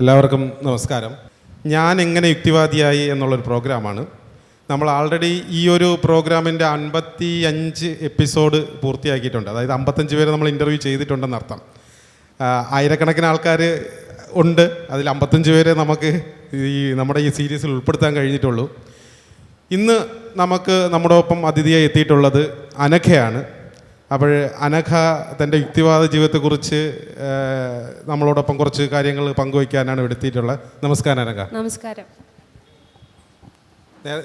എല്ലാവർക്കും നമസ്കാരം. ഞാൻ എങ്ങനെ യുക്തിവാദിയായി എന്നുള്ളൊരു പ്രോഗ്രാമാണ്. നമ്മൾ ആൾറെഡി ഈ ഒരു പ്രോഗ്രാമിന്റെ അൻപത്തി അഞ്ച് എപ്പിസോഡ് പൂർത്തിയാക്കിയിട്ടുണ്ട്. അതായത് അമ്പത്തഞ്ച് പേരെ നമ്മൾ ഇന്റർവ്യൂ ചെയ്തിട്ടുണ്ടെന്ന് അർത്ഥം. ആയിരക്കണക്കിന് ആൾക്കാർ ഉണ്ട്. അതിൽ അമ്പത്തഞ്ച് പേരെ നമുക്ക് ഈ നമ്മുടെ ഈ സീരീസിൽ ഉൾപ്പെടുത്താൻ കഴിഞ്ഞിട്ടുള്ളൂ. ഇന്ന് നമുക്ക് നമ്മുടെ ഒപ്പം അതിഥിയായി എത്തിയിട്ടുള്ളത് അനഘയാണ്. അപ്പോൾ അനഘ തന്റെ യുക്തിവാദ ജീവിതത്തെക്കുറിച്ച് നമ്മളോടൊപ്പം കുറച്ച് കാര്യങ്ങൾ പങ്കുവയ്ക്കാനാണ് എടുത്തിട്ടുള്ളത്. നമസ്കാരം അനഘ. നമസ്കാരം.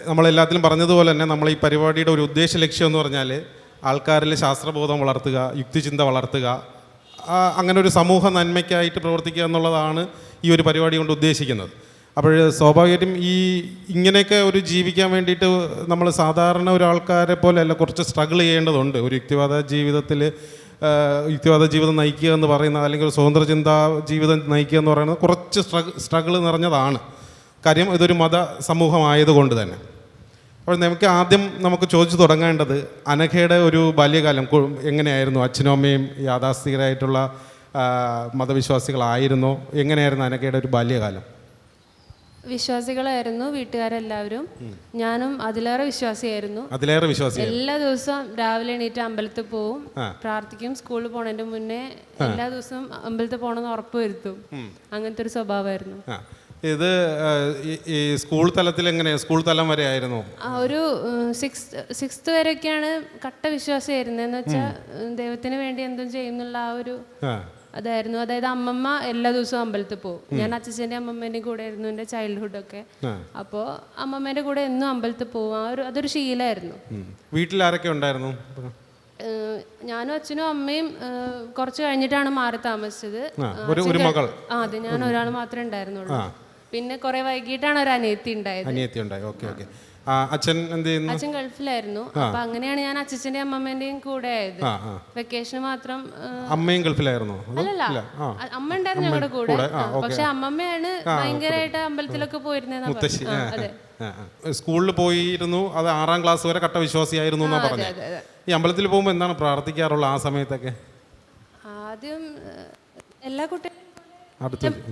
നമ്മളെല്ലാത്തിലും പറഞ്ഞതുപോലെ തന്നെ നമ്മൾ ഈ പരിപാടിയുടെ ഒരു ഉദ്ദേശ ലക്ഷ്യം എന്ന് പറഞ്ഞാൽ ആൾക്കാരിൽ ശാസ്ത്രബോധം വളർത്തുക യുക്തിചിന്ത വളർത്തുക അങ്ങനെ ഒരു സമൂഹ നന്മയ്ക്കായിട്ട് പ്രവർത്തിക്കുക എന്നുള്ളതാണ് ഈ ഒരു പരിപാടി കൊണ്ട് ഉദ്ദേശിക്കുന്നത്. അപ്പോൾ സ്വാഭാവികമായിട്ടും ഈ ഇങ്ങനെയൊക്കെ ഒരു ജീവിക്കാൻ വേണ്ടിയിട്ട് നമ്മൾ സാധാരണ ഒരാൾക്കാരെ പോലെ അല്ല കുറച്ച് സ്ട്രഗിൾ ചെയ്യേണ്ടതുണ്ട്. ഒരു യുക്തിവാദ ജീവിതത്തിൽ യുക്തിവാദ ജീവിതം നയിക്കുക എന്ന് പറയുന്ന അല്ലെങ്കിൽ സ്വതന്ത്ര ചിന്താ ജീവിതം നയിക്കുക എന്ന് പറയുന്നത് കുറച്ച് സ്ട്രഗ് സ്ട്രഗിൾ നിറഞ്ഞതാണ്. കാര്യം ഇതൊരു മത സമൂഹമായതുകൊണ്ട് തന്നെ. അപ്പോൾ നമുക്ക് ആദ്യം നമുക്ക് ചോദിച്ചു തുടങ്ങേണ്ടത് അനഘയുടെ ഒരു ബാല്യകാലം എങ്ങനെയായിരുന്നു? അച്ഛനും അമ്മയും യാഥാസ്ഥികരായിട്ടുള്ള മതവിശ്വാസികളായിരുന്നോ? എങ്ങനെയായിരുന്നു അനഘയുടെ ഒരു ബാല്യകാലം? വിശ്വാസികളായിരുന്നു വീട്ടുകാരെല്ലാവരും. ഞാനും അതിലേറെ വിശ്വാസിയായിരുന്നു. അതിലേറെ വിശ്വാസി എല്ലാ ദിവസവും രാവിലെ എണീറ്റ് അമ്പലത്തിൽ പോവും പ്രാർത്ഥിക്കും സ്കൂളിൽ പോണതിന്റെ മുന്നേ എല്ലാ ദിവസവും അമ്പലത്തിൽ പോകണമെന്ന് ഉറപ്പ് വരുത്തും. അങ്ങനത്തെ ഒരു സ്വഭാവമായിരുന്നു. ഇത് ഈ- സ്കൂൾ തലത്തിൽ എങ്ങനെ സ്കൂൾ തലം വരെ ആയിരുന്നു? ഒരു സിക്സ് സിക്സ്ത് വരെയൊക്കെയാണ് കട്ട വിശ്വാസമായിരുന്നെന്ന് വെച്ചാൽ ദൈവത്തിന് വേണ്ടി എന്തും ചെയ്യുന്നുള്ള ആ ഒരു അതായിരുന്നു. അതായത് അമ്മമ്മ എല്ലാ ദിവസവും അമ്പലത്തിൽ പോകും. ഞാൻ അച്ഛന്റെ അമ്മമ്മേന്റെ കൂടെ ആയിരുന്നു എന്റെ ചൈൽഡ്ഹുഡ് ഒക്കെ. അപ്പോൾ അമ്മമ്മേന്റെ കൂടെ എന്നും അമ്പലത്തിൽ പോകും. ആ ഒരു അതൊരു ശീലമായിരുന്നു. വീട്ടിൽ ആരൊക്കെ ഉണ്ടായിരുന്നു? ഞാനും അച്ഛനും അമ്മയും കുറച്ച് കഴിഞ്ഞിട്ടാണ് മാറി താമസിച്ചത്. ആ അതെ ഞാൻ ഒരാൾ മാത്രമേ ഉണ്ടായിരുന്നുള്ളൂ. പിന്നെ കുറെ വൈകിട്ടാണ് ഒരു അനിയത്തി ഉണ്ടായത്. അനിയത്തി ഉണ്ടായി. Okay okay. അച്ഛൻ എന്ത് ചെയ്യുന്നു? അച്ഛൻ ഗൾഫിലായിരുന്നു. അപ്പൊ അങ്ങനെയാണ് ഞാൻ അച്ഛന്റെ അമ്മമ്മേന്റെയും കൂടെ ആയത്. വെക്കേഷന് മാത്രം അമ്മയും ഗൾഫിലായിരുന്നു? അല്ലല്ല. അമ്മ ഉണ്ടായിരുന്നു ഞങ്ങളുടെ കൂടെ. പക്ഷെ അമ്മമ്മയാണ് ഭയങ്കരമായിട്ട് അമ്പലത്തിലൊക്കെ പോയിരുന്നത് മുത്തശ്ശി. സ്കൂളിൽ പോയിരുന്നു. അത് ആറാം ക്ലാസ് വരെ കട്ട വിശ്വാസിയായിരുന്നു എന്നാ അതെ. ഈ അമ്പലത്തിൽ പോകുമ്പോൾ എന്താണ് പ്രാർത്ഥിക്കാറുള്ള ആ സമയത്തൊക്കെ? ആദ്യം എല്ലാ കുട്ടികളും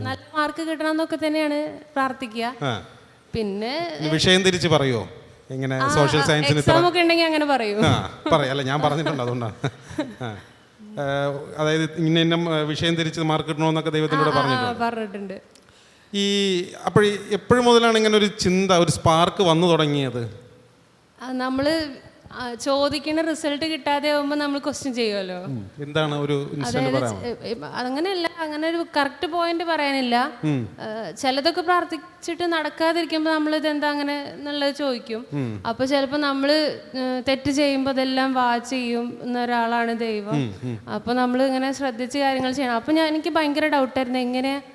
നല്ല മാർക്ക് കിട്ടണം എന്നൊക്കെ തന്നെയാണ് പ്രാർത്ഥിക്കുക. പിന്നെ വിഷയം തിരിച്ച് പറയുമോ ഇങ്ങനെ സോഷ്യൽ സയൻസിന് എക്സാം ഒക്കെ ഉണ്ടെങ്കിൽ അങ്ങനെ പറയൂ. ആ പറയാം. ഞാൻ പറഞ്ഞിട്ടുണ്ട് അതുകൊണ്ടാണ് അതായത് ഇന്ന ഇന്ന വിഷയം തിരിച്ച് മാർക്ക് കിട്ടണമെന്നൊക്കെ ദൈവത്തിനോട് പറഞ്ഞിട്ടുണ്ട്. പറഞ്ഞിട്ടുണ്ട്. ഈ അപ്പോൾ എപ്പോഴും മുതലാണ് ഇങ്ങനെ ഒരു ചിന്ത ഒരു സ്പാർക്ക് വന്നു തുടങ്ങിയത്? നമ്മൾ ചോദിക്കുന്ന റിസൾട്ട് കിട്ടാതെ ആവുമ്പോൾ നമ്മൾ ക്വസ്റ്റ്യൻ ചെയ്യുമല്ലോ. എന്താണ് ഒരു അങ്ങനെയല്ല അങ്ങനെ ഒരു കറക്റ്റ് പോയിന്റ് പറയാനില്ല. ചിലതൊക്കെ പ്രാർത്ഥിച്ചിട്ട് നടക്കാതിരിക്കുമ്പോൾ നമ്മൾ ഇതെന്താ അങ്ങനെ എന്നുള്ളത് ചോദിക്കും. അപ്പൊ ചിലപ്പോ നമ്മൾ തെറ്റ് ചെയ്യുമ്പോൾ അതെല്ലാം വാച്ച് ചെയ്യും എന്നൊരാളാണ് ദൈവം. അപ്പൊ നമ്മൾ ഇങ്ങനെ ശ്രദ്ധിച്ച് കാര്യങ്ങൾ ചെയ്യണം. അപ്പൊ ഞാൻ എനിക്ക് ഭയങ്കര ഡൗട്ടായിരുന്നു എങ്ങനെ ഏഹ്,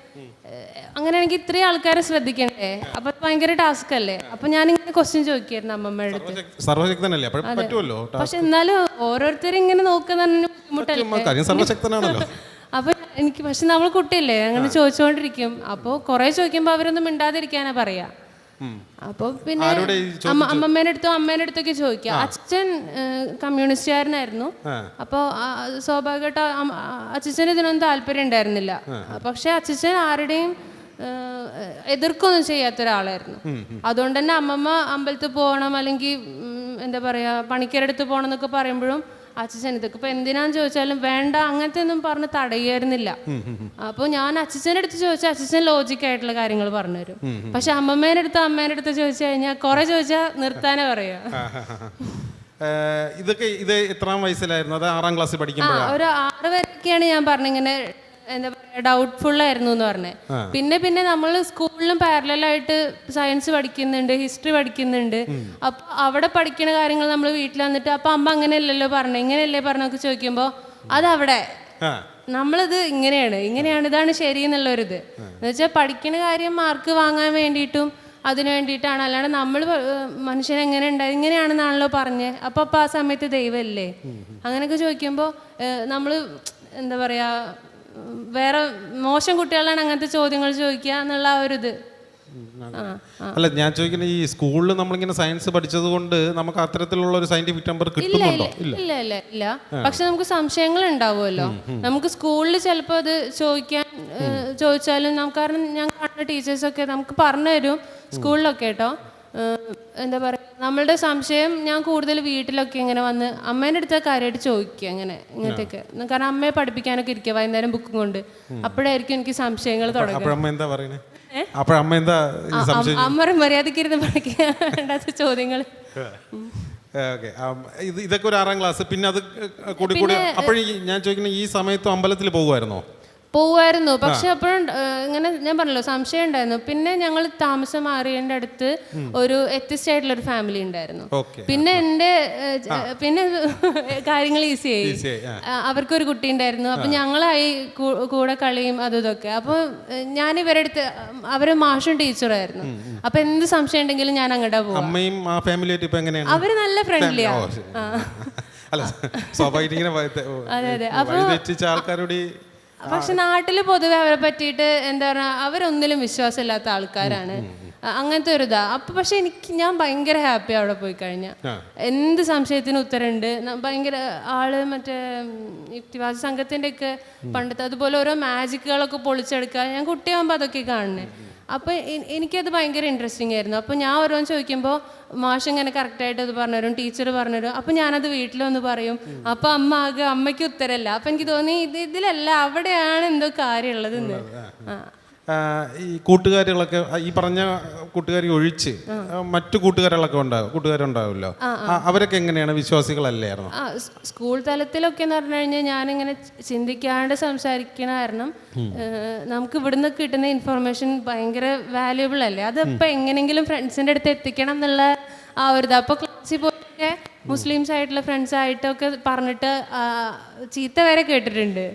അങ്ങനെയാണെങ്കിൽ ഇത്രയും ആൾക്കാരെ ശ്രദ്ധിക്കണ്ടേ? അപ്പൊ ഭയങ്കര ടാസ്ക് അല്ലേ? അപ്പൊ ഞാനിങ്ങനെ ക്വസ്റ്റ്യൻ ചോദിക്കായിരുന്നു അമ്മമ്മയുടെ അടുത്ത്. സർവശക്തനല്ലേ പറ്റുമല്ലോ പക്ഷെ എന്നാലും ഓരോരുത്തരും ഇങ്ങനെ നോക്കുന്ന ബുദ്ധിമുട്ടല്ലേ? അപ്പൊ എനിക്ക് പക്ഷെ നമ്മൾ കുട്ടിയല്ലേ? അങ്ങനെ ചോദിച്ചുകൊണ്ടിരിക്കും അപ്പോൾ കുറെ ചോദിക്കുമ്പോൾ അവരൊന്നും മിണ്ടാതിരിക്കാനാ പറയാ. അപ്പൊ പിന്നെ അമ്മമ്മേന്റെ അടുത്തും അമ്മേന്റെ അടുത്തൊക്കെ ചോദിക്കുക അച്ഛൻ കമ്മ്യൂണിസ്റ്റുകാരനായിരുന്നു. അപ്പോൾ സ്വാഭാവികമായിട്ട് അച്ഛന് ഇതിനൊന്നും താല്പര്യം ഉണ്ടായിരുന്നില്ല. പക്ഷെ അച്ഛൻ ആരുടെയും എതിർക്കൊന്നും ചെയ്യാത്ത ഒരാളായിരുന്നു. അതുകൊണ്ട് തന്നെ അമ്മമ്മ അമ്പലത്തിൽ പോകണം അല്ലെങ്കിൽ എന്താ പറയാ പണിക്കരടുത്ത് പോകണം എന്നൊക്കെ പറയുമ്പോഴും അച്ഛൻ ഇതൊക്കെ ഇപ്പൊ എന്തിനാന്ന് ചോദിച്ചാലും വേണ്ട അങ്ങനത്തെ ഒന്നും പറഞ്ഞ് തടയായിരുന്നില്ല അപ്പോൾ ഞാൻ അച്ഛന്റെ അടുത്ത് ചോദിച്ചാൽ അച്ഛൻ ലോജിക് ആയിട്ടുള്ള കാര്യങ്ങൾ പറഞ്ഞുതരും. പക്ഷെ അമ്മമ്മേന്റെ അടുത്ത് അമ്മേന്റെ അടുത്ത് ചോദിച്ചു കഴിഞ്ഞാൽ കുറെ ചോദിച്ചാൽ നിർത്താനേ പറയാ ഇതൊക്കെ ഇത് എത്രാം വയസ്സിലായിരുന്നു? അത് ആറാം ക്ലാസ്സിൽ ആ പഠിക്കുമ്പോഴാണ് ഒരു ആറ് വരെയൊക്കെയാണ് ഞാൻ പറഞ്ഞിങ്ങനെ ഇങ്ങനെ എന്താ പറയാ ഡൗട്ട്ഫുൾ ആയിരുന്നു എന്ന് പറഞ്ഞത് പിന്നെ പിന്നെ നമ്മൾ സ്കൂളിലും പാരലായിട്ട് സയൻസ് പഠിക്കുന്നുണ്ട് ഹിസ്റ്ററി പഠിക്കുന്നുണ്ട്. അപ്പൊ അവിടെ പഠിക്കുന്ന കാര്യങ്ങൾ നമ്മൾ വീട്ടിൽ വന്നിട്ട് അപ്പൊ അമ്മ അങ്ങനെയല്ലല്ലോ പറഞ്ഞു ഇങ്ങനെയല്ലേ പറഞ്ഞൊക്കെ ചോദിക്കുമ്പോൾ അതവിടെ. നമ്മളിത് ഇങ്ങനെയാണ് ഇങ്ങനെയാണ് ഇതാണ് ശരി എന്നുള്ളൊരിത് എന്ന് വെച്ചാൽ പഠിക്കുന്ന കാര്യം മാർക്ക് വാങ്ങാൻ വേണ്ടിയിട്ടും അതിനു വേണ്ടിയിട്ടാണ്. അല്ലാണ്ട് നമ്മൾ മനുഷ്യൻ എങ്ങനെ ഉണ്ടായി ഇങ്ങനെയാണെന്നാണല്ലോ പറഞ്ഞേ. അപ്പൊ അപ്പൊ ആ സമയത്ത് ദൈവമല്ലേ? അങ്ങനെയൊക്കെ ചോദിക്കുമ്പോൾ നമ്മൾ എന്താ പറയുക വേറെ മോശം കുട്ടികളാണ് അങ്ങനത്തെ ചോദ്യങ്ങൾ ചോദിക്കുക എന്നുള്ള ആ ഒരു ഇത്. അല്ല ഞാൻ ചോദിക്കുന്നത് ഈ സ്കൂളിൽ നമ്മളിങ്ങനെ സയൻസ് പഠിച്ചത് കൊണ്ട് നമുക്ക് അത്തരത്തിലുള്ള ഒരു സയന്റിഫിക് നമ്പർ കിട്ടുന്നുണ്ടോ? ഇല്ല ഇല്ല. ഇല്ല പക്ഷെ നമുക്ക് സംശയങ്ങൾ ഉണ്ടാവുമല്ലോ. നമുക്ക് സ്കൂളിൽ ചിലപ്പോൾ അത് ചോദിക്കാൻ ചോദിച്ചാലും നമുക്ക് കാരണം ഞാൻ കാണുന്ന ടീച്ചേഴ്സൊക്കെ നമുക്ക് പറഞ്ഞു തരും സ്കൂളിലൊക്കെ കേട്ടോ. എന്താ പറയുക നമ്മളുടെ സംശയം ഞാൻ കൂടുതൽ വീട്ടിലൊക്കെ ഇങ്ങനെ വന്ന് അമ്മേന്റെ അടുത്ത് കാര്യമായിട്ട് ചോദിക്കുക അങ്ങനെ ഇങ്ങനത്തെയൊക്കെ. കാരണം അമ്മയെ പഠിപ്പിക്കാനൊക്കെ ഇരിക്കുക വൈകുന്നേരം ബുക്കും കൊണ്ട്. അപ്പോഴായിരിക്കും എനിക്ക് സംശയങ്ങൾ തുടങ്ങും അമ്മ മര്യാദയ്ക്ക് ഇരുന്ന് പഠിക്കാൻ വേണ്ടാത്ത ചോദ്യങ്ങൾ ഇതൊക്കെ ഒരു ആറാം ക്ലാസ്. പിന്നെ അത് കൂടി കൂടി. അപ്പോഴീ ഞാൻ ചോദിക്കുന്നത് ഈ സമയത്തും അമ്പലത്തിൽ പോകുമായിരുന്നോ പോവായിരുന്നു. പക്ഷെ അപ്പോഴും ഇങ്ങനെ ഞാൻ പറഞ്ഞല്ലോ സംശയം ഉണ്ടായിരുന്നു. പിന്നെ ഞങ്ങൾ താമസം മാറിയതിന്റെ അടുത്ത് ഒരു എത്തിസ്റ്റ് ആയിട്ടുള്ള ഒരു ഫാമിലി ഉണ്ടായിരുന്നു. പിന്നെ എന്റെ പിന്നെ കാര്യങ്ങൾ ഈസി ആയി. അവർക്കൊരു കുട്ടി ഉണ്ടായിരുന്നു. അപ്പൊ ഞങ്ങളായി കൂടെ കളിയും അതും ഇതൊക്കെ. അപ്പൊ ഞാൻ ഇവരുടെ അടുത്ത് അവർ മാഷും ടീച്ചറായിരുന്നു അപ്പൊ എന്ത് സംശയം ഉണ്ടെങ്കിലും ഞാൻ അങ്ങോട്ടാ പോകും അവർ നല്ല ഫ്രണ്ട്ലിയാ. അല്ല സ്വാഭാവികം ഇങ്ങനെ അതെ, അതെ. അപ്പൊ ആൾക്കാരോട് പക്ഷെ നാട്ടിൽ പൊതുവെ അവരെ പറ്റിയിട്ട് എന്താ പറയുക അവരൊന്നിലും വിശ്വാസമില്ലാത്ത ആൾക്കാരാണ്. അങ്ങനത്തെ ഒരു ഇതാ. അപ്പൊ പക്ഷെ എനിക്ക് ഞാൻ ഭയങ്കര ഹാപ്പി അവിടെ പോയി കഴിഞ്ഞാൽ ആ. എന്ത് സംശയത്തിന് ഉത്തരമുണ്ട്? ഭയങ്കര ആൾ മറ്റേ യുക്തിവാദ സംഘത്തിന്റെ ഒക്കെ പണ്ടത്തെ അതുപോലെ ഓരോ മാജിക്കുകളൊക്കെ പൊളിച്ചെടുക്കുക ഞാൻ കുട്ടിയാകുമ്പോൾ അതൊക്കെ കാണുന്നേ. അപ്പൊ എ- എനിക്കത് ഭയങ്കര ഇൻട്രസ്റ്റിംഗ് ആയിരുന്നു. അപ്പോൾ ഞാൻ ഓരോന്ന് ചോദിക്കുമ്പോൾ മാഷ് ഇങ്ങനെ കറക്റ്റായിട്ട് അത് പറഞ്ഞുതരും ടീച്ചർ പറഞ്ഞുതരും. അപ്പൊ ഞാനത് വീട്ടിലൊന്ന് പറയും അപ്പോൾ അമ്മ ആകെ അമ്മയ്ക്ക് ഉത്തരല്ല. അപ്പൊ എനിക്ക് തോന്നി ഇത് ഇതിലല്ല അവിടെയാണ് എന്തോ കാര്യമുള്ളത് എന്ന് ആ. ആ, ഈ കൂട്ടുകാരികളൊക്കെ ഈ പറഞ്ഞ കൂട്ടുകാരി ഒഴിച്ച് മറ്റു കൂട്ടുകാരികളൊക്കെ ഉണ്ടാകും കൂട്ടുകാരുണ്ടാവുമല്ലോ അവരൊക്കെ എങ്ങനെയാണ്? വിശ്വാസികളല്ലായിരുന്നു സ്കൂൾ തലത്തിലൊക്കെ എന്ന് പറഞ്ഞു കഴിഞ്ഞാൽ ഞാനിങ്ങനെ ചിന്തിക്കാണ്ട് സംസാരിക്കണ കാരണം നമുക്ക് ഇവിടുന്ന് കിട്ടുന്ന ഇൻഫർമേഷൻ ഭയങ്കര വാല്യുബിൾ അല്ലേ? അത് എങ്ങനെങ്കിലും എങ്ങനെയെങ്കിലും ഫ്രണ്ട്സിന്റെ അടുത്ത് എത്തിക്കണം എന്നുള്ള ആ ഒരു ഇത്. അപ്പോൾ ക്ലാസ്സിൽ പോയൊക്കെ മുസ്ലിംസ് ആയിട്ടുള്ള ഫ്രണ്ട്സ് ആയിട്ടൊക്കെ പറഞ്ഞിട്ട് ചീത്ത വരെ കേട്ടിട്ടുണ്ട്.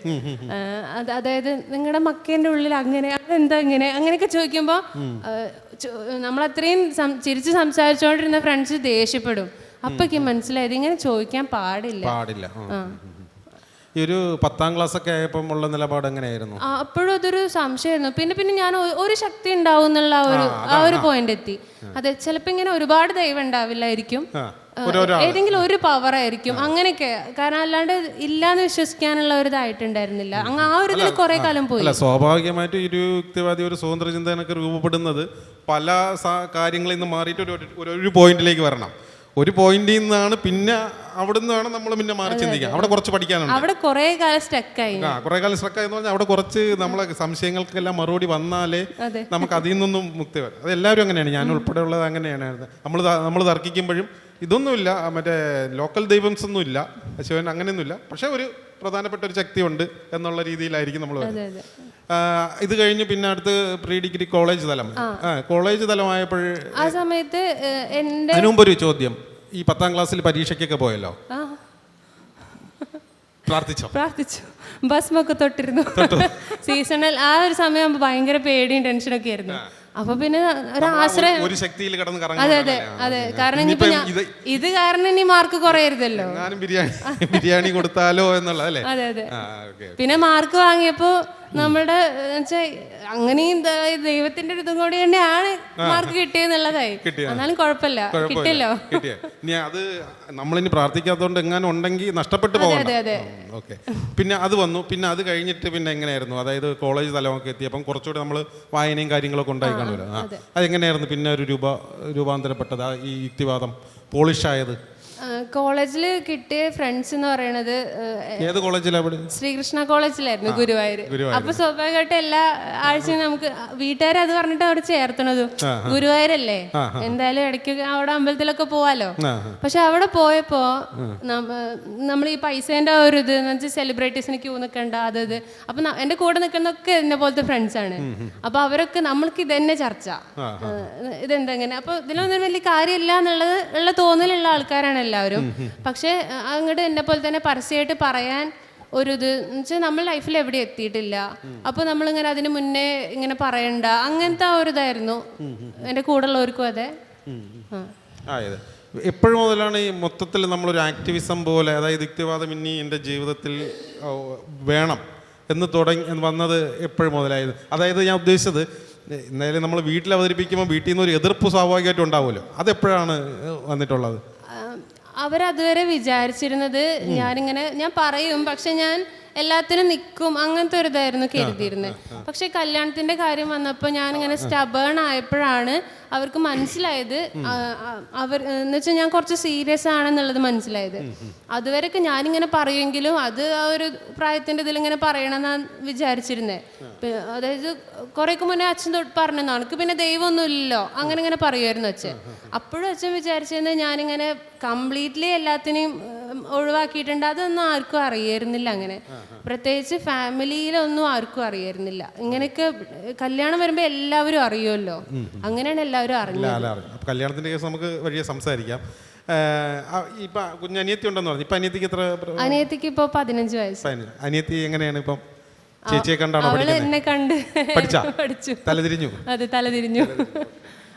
അത് അതായത് നിങ്ങളുടെ മക്കേന്റെ ഉള്ളിൽ അങ്ങനെ അതെന്താ ഇങ്ങനെ? അങ്ങനെയൊക്കെ ചോദിക്കുമ്പോൾ നമ്മൾ അത്രയും ചിരിച്ച് സംസാരിച്ചുകൊണ്ടിരുന്ന ഫ്രണ്ട്സ് ദേഷ്യപ്പെടും. അപ്പൊക്കെ മനസ്സിലായത് ഇങ്ങനെ ചോദിക്കാൻ പാടില്ല. പാടില്ല. ഈ ഒരു പത്താം ക്ലാസ് ഒക്കെ ആയപ്പോൾ ഉള്ള നിലപാട് എങ്ങനെയായിരുന്നു? അപ്പോഴും അതൊരു സംശയമായിരുന്നു. പിന്നെ പിന്നെ ഞാൻ ഒരു ശക്തി ഉണ്ടാവും എന്നുള്ള ആ ഒരു ആ ഒരു പോയിന്റ് എത്തി. അതെ ചിലപ്പോ ഇങ്ങനെ ഒരുപാട് ദൈവം ഉണ്ടാവില്ലായിരിക്കും. ഏതെങ്കിലും ഒരു പവർ ആയിരിക്കും അങ്ങനെയൊക്കെ. കാരണം അല്ലാണ്ട് ഇല്ലാന്ന് വിശ്വസിക്കാനുള്ള ഒരു ഇതായിട്ടുണ്ടായിരുന്നില്ല. അങ്ങ് ആ ഒരു ഇതിൽ കുറെ കാലം പോയി. സ്വാഭാവികമായിട്ടും ഒരു യുക്തിവാദി ഒരു സ്വതന്ത്ര ചിന്തനൊക്കെ രൂപപ്പെടുന്നത് പല കാര്യങ്ങളിൽ നിന്ന് മാറിയിട്ട് ഒരു ഒരു- പോയിന്റിലേക്ക് വരണം. ഒരു പോയിന്റിൽ നിന്നാണ് പിന്നെ അവിടെ നിന്നാണ് നമ്മൾ പിന്നെ മാറി ചിന്തിക്കുക അവിടെ കുറച്ച് പഠിക്കാനുണ്ട്. അവിടെ കുറെ കാലം സ്റ്റക്കായി ആ കുറെ കാലം സ്ട്രക്കായെന്ന് പറഞ്ഞാൽ അവിടെ കുറച്ച് നമ്മളെ സംശയങ്ങൾക്കെല്ലാം മറുപടി വന്നാലേ നമുക്ക് അതിൽ നിന്നൊന്നും മുക്തി വരും. അത് എല്ലാവരും അങ്ങനെയാണ്. ഞാൻ ഉൾപ്പെടെയുള്ളത് അങ്ങനെയാണ്. നമ്മൾ നമ്മൾ തർക്കിക്കുമ്പോഴും ഇതൊന്നുമില്ല. മറ്റേ ലോക്കൽ ദൈവംസ് ഒന്നും ഇല്ല ശിവൻ അങ്ങനെയൊന്നുമില്ല. പക്ഷെ ഒരു പ്രധാനപ്പെട്ട ഒരു ശക്തി ഉണ്ട് എന്നുള്ള രീതിയിലായിരിക്കും നമ്മൾ ഇത് കഴിഞ്ഞ് പിന്നെ അടുത്ത് പ്രീ ഡിഗ്രി കോളേജ് തലം. കോളേജ് തലമായപ്പോൾ ആ സമയത്ത് ഒരു ചോദ്യം. ഈ പത്താം ക്ലാസ്സിൽ പരീക്ഷയ്ക്കൊക്കെ പോയല്ലോ? പ്രാർത്ഥിച്ചോ? പ്രാർത്ഥിച്ചു. ഭസ്മൊക്കെ തൊട്ടിരുന്നു. സീസണൽ ആ ഒരു സമയം ഭയങ്കര പേടിയും ടെൻഷനൊക്കെ ആയിരുന്നു. അപ്പൊ പിന്നെ ഒരു ആശ്രയം ഒരു ശക്തിയിൽ കിടന്ന് അതെ അതെ അതെ. കാരണം ഇനിയിപ്പോ ഞാൻ ഇത് കാരണം ഇനി മാർക്ക് കുറയരുതല്ലോ. ഞാനും ബിരിയാണി ബിരിയാണി കൊടുത്താലോ എന്നുള്ള അല്ലേ? അതെ അതെ. പിന്നെ മാർക്ക് വാങ്ങിയപ്പോ നമ്മുടെ അങ്ങനെയും ദൈവത്തിന്റെ ഒരു ഇതും കൂടി തന്നെയാണ് മാർക്ക് കിട്ടിയെന്നുള്ളതായി. എന്നാലും കുഴപ്പമില്ല. കിട്ടിയല്ലോ. ഇനി അത് നമ്മളിനി പ്രാർത്ഥിക്കാത്തതുകൊണ്ട് എങ്ങനെ ഉണ്ടെങ്കിൽ നഷ്ടപ്പെട്ടു അതെ ഓക്കെ. പിന്നെ അത് വന്നു. പിന്നെ അത് കഴിഞ്ഞിട്ട് പിന്നെ എങ്ങനെയായിരുന്നു? അതായത് കോളേജ് തലമൊക്കെ എത്തിയപ്പം കുറച്ചുകൂടി നമ്മൾ വായനയും കാര്യങ്ങളൊക്കെ ഉണ്ടായി കാണുമല്ലോ അതെങ്ങനെയായിരുന്നു പിന്നെ ഒരു രൂപ രൂപാന്തരപ്പെട്ടത്? ആ ഈ യുക്തിവാദം പോളിഷായത്? കോളേജിൽ കിട്ടിയ ഫ്രണ്ട്സ് എന്ന് പറയണത് ഏത് കോളേജിലാണ് ശ്രീകൃഷ്ണ കോളേജിലായിരുന്നു ഗുരുവായൂർ അപ്പൊ സ്വാഭാവികമായിട്ട് എല്ലാ ആഴ്ചയും നമുക്ക് വീട്ടുകാർ അത് പറഞ്ഞിട്ട് അവിടെ ചേർത്തണതും. ഗുരുവായൂരല്ലേ? എന്തായാലും ഇടയ്ക്ക് അവിടെ അമ്പലത്തിലൊക്കെ പോവാലോ? പക്ഷെ അവിടെ പോയപ്പോ നമ്മൾ ഈ പൈസേന്റെ ഒരു ഇത് എന്ന് വെച്ചാൽ സെലിബ്രിറ്റീസിന് ക്യൂ നിൽക്കണ്ട അത് ഇത്. അപ്പൊ എന്റെ കൂടെ നിൽക്കുന്നൊക്കെ എന്നെ പോലത്തെ ഫ്രണ്ട്സ് ആണ്. അപ്പൊ അവരൊക്കെ നമ്മൾക്ക് ഇതന്നെ ചർച്ച. ഇതെന്തെങ്ങനെ? അപ്പൊ ഇതിലൊന്നും വലിയ കാര്യമില്ല എന്നുള്ളത് ഉള്ള തോന്നലുള്ള ആൾക്കാരാണ് എല്ലാവരും. പക്ഷെ അങ്ങോട്ട് എന്നെ പോലെ തന്നെ പരസ്യമായിട്ട് പറയാൻ ഒരു ഇത് വെച്ചാൽ നമ്മൾ ലൈഫിൽ എവിടെ എത്തിയിട്ടില്ല. അപ്പൊ നമ്മളിങ്ങനെ അതിന് മുന്നേ ഇങ്ങനെ പറയണ്ട. അങ്ങനത്തെ ആ ഒരു ഇതായിരുന്നു എന്റെ കൂടെ ഉള്ളവർക്കും അതെ. ആയത് എപ്പോഴും മുതലാണ് ഈ മൊത്തത്തിൽ നമ്മളൊരു ആക്ടിവിസം പോലെ അതായത് യുക്തിവാദം ഇനി എന്റെ ജീവിതത്തിൽ വേണം എന്ന് തുടങ്ങി വന്നത് എപ്പോഴും മുതലായത്. അതായത് ഞാൻ ഉദ്ദേശിച്ചത് എന്തായാലും നമ്മൾ വീട്ടിൽ അവതരിപ്പിക്കുമ്പോൾ വീട്ടിൽ നിന്ന് ഒരു എതിർപ്പ് സ്വാഭാവികമായിട്ടും ഉണ്ടാവുമല്ലോ. അതെപ്പോഴാണ് വന്നിട്ടുള്ളത്? അവരതുവരെ വിചാരിച്ചിരുന്നത് ഞാനിങ്ങനെ ഞാൻ പറയും പക്ഷെ ഞാൻ എല്ലാത്തിനും നിൽക്കും അങ്ങനത്തെ ഒരു ഇതായിരുന്നു കരുതിയിരുന്നത് പക്ഷെ കല്യാണത്തിന്റെ കാര്യം വന്നപ്പോൾ ഞാൻ ഇങ്ങനെ സ്റ്റബേൺ ആയപ്പോഴാണ് അവർക്ക് മനസ്സിലായത്. അവർ എന്ന് വെച്ചാൽ ഞാൻ കുറച്ച് സീരിയസ് ആണെന്നുള്ളത് മനസ്സിലായത്. അതുവരെയൊക്കെ ഞാനിങ്ങനെ പറയുമെങ്കിലും അത് ആ ഒരു പ്രായത്തിന്റെ ഇതിലിങ്ങനെ പറയണമെന്നാണ് വിചാരിച്ചിരുന്നത് അതായത് കുറേക്ക് മുന്നേ അച്ഛൻ തൊട്ട് പറഞ്ഞു നമുക്ക് പിന്നെ ദൈവമൊന്നും ഇല്ലല്ലോ അങ്ങനെ ഇങ്ങനെ പറയുമായിരുന്നു അച്ഛൻ. അപ്പോഴും അച്ഛൻ വിചാരിച്ചിരുന്നത് ഞാനിങ്ങനെ കംപ്ലീറ്റ്ലി എല്ലാത്തിനെയും ഒഴിവാക്കിയിട്ടുണ്ട്. അതൊന്നും ആർക്കും അറിയായിരുന്നില്ല അങ്ങനെ. പ്രത്യേകിച്ച് ഫാമിലിയിലൊന്നും ആർക്കും അറിയായിരുന്നില്ല. ഇങ്ങനെയൊക്കെ കല്യാണം വരുമ്പോൾ എല്ലാവരും അറിയുമല്ലോ. അങ്ങനെയാണ് എല്ലാവരും അറിഞ്ഞത്. കല്യാണത്തിന്റെ കേസ് നമുക്ക് വഴിയെ സംസാരിക്കാം. ഇപ്പൊ ഉണ്ടെന്ന് പറഞ്ഞു. ഇപ്പൊ അനിയത്തിക്ക് എത്ര അനിയത്തിക്ക് ഇപ്പൊ പതിനഞ്ച് വയസ്സ്. അനിയത്തി എങ്ങനെയാണ് ഇപ്പം? ചേച്ചിയെ കണ്ടാണോ എന്നെ കണ്ട് പഠിച്ചു? തലതിരിഞ്ഞു അതെ തലതിരിഞ്ഞു